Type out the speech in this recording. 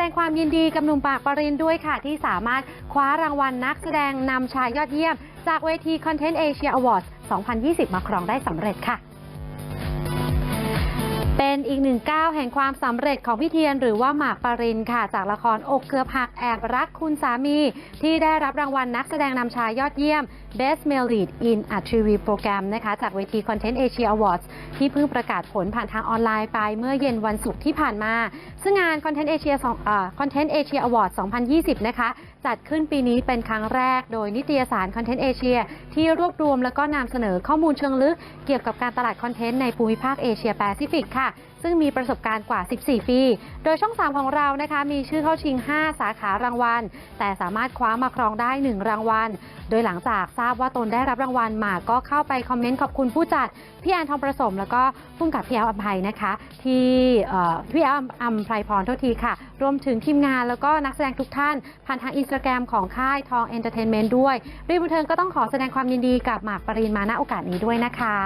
ดงความยินดีกับหนุ่มปากปรินด้วยค่ะ ที่สามารถคว้ารางวัลนักแสดงนำชายยอดเยี่ยม จากเวที Content Asia Awards 2020 มาครองได้สำเร็จค่ะ เก้าวแห่งความสำเร็จของพี่เทียนหรือว่าหมากปรินค่ะ จากละครอกเกือบหักแอบรักคุณสามี ที่ได้รับรางวัลนักแสดงนำชายยอดเยี่ยม Best Male Lead in a TV Program นะคะจากเวที Content Asia Awards ที่เพิ่งประกาศผลผ่านทางออนไลน์ไปเมื่อเย็นวันศุกร์ที่ผ่านมา ซึ่งงาน Content Asia สองเอ่อ Content Asia Awards 2020 นะคะ จัดขึ้นปีนี้เป็นครั้งแรกโดยนิตยสาร Content Asia ที่รวบรวมแล้วก็นำเสนอข้อมูลเชิงลึก เกี่ยวกับการตลาดคอนเทนต์ในภูมิภาคเอเชียแปซิฟิกค่ะ ซึ่งมีประสบการณ์กว่า 14 ปี โดยช่อง 3 ของเรานะคะมีชื่อเข้าชิง 5 สาขารางวัล แต่สามารถคว้ามาครองได้ 1 รางวัล โดยหลังจากทราบว่าตนได้รับรางวัลมาก็เข้าไปคอมเมนต์ขอบคุณผู้จัด พี่แอนทองประสม แล้วก็พุ่มกับพี่แอลอัมภัยนะคะ ที่พี่แอลอัมไพรพรโทษทีค่ะ รวมถึงทีมงานแล้วก็นักแสดงทุกท่าน ผ่านทางอินสตาแกรมของค่ายทองเอนเตอร์เทนเมนต์ด้วยรีบบันเทิงก็ต้องขอแสดงความยินดีกับหมากปรินมาณโอกาสนี้ด้วยนะคะ